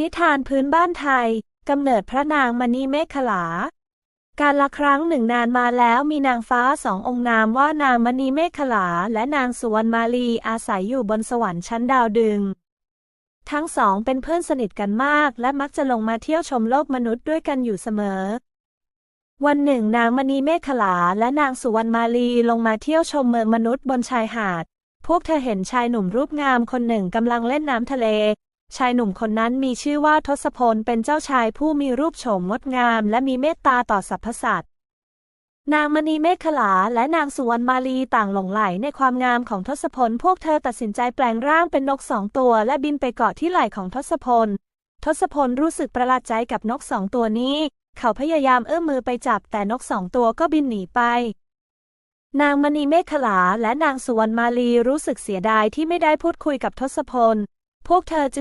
นิทานพื้นบ้านไทย กำเนิดพระนางมณีเมขลา การละครั้งหนึ่งนานมาแล้วมีนางฟ้าสององค์นามว่านางมณีเมขลา และนางสุวรรณมาลีอาศัยอยู่บนสวรรค์ชั้นดาวดึง ทั้งสองเป็นเพื่อนสนิทกันมากและมักจะลงมาเที่ยวชมโลกมนุษย์ด้วยกันอยู่เสมอ วันหนึ่งนางมณีเมขลาและนางสุวรรณมาลีลงมาเที่ยวชมเมืองมนุษย์บนชายหาด พวกเธอเห็นชายหนุ่มรูปงามคนหนึ่งกำลังเล่นน้ำทะเล ชายหนุ่มคนนั้นมีชื่อว่าทศพลเป็นเจ้าชายผู้มีรูปโฉมงดงามและมีเมตตาต่อสรรพสัตว์ นางมณีเมฆขลาและนางสุวรรณมาลีต่างหลงไหลในความงามของทศพล พวกเธอตัดสินใจแปลงร่างเป็นนกสองตัว และบินไปเกาะที่ไหล่ของทศพล ทศพลรู้สึกประหลาดใจกับนกสองตัวนี้ เขาพยายามเอื้อมมือไปจับแต่นกสองตัวก็บินหนีไปนางมณีเมฆขลาและนางสุวรรณมาลีรู้สึกเสียดายที่ไม่ได้พูดคุยกับทศพล พวกเธอจึง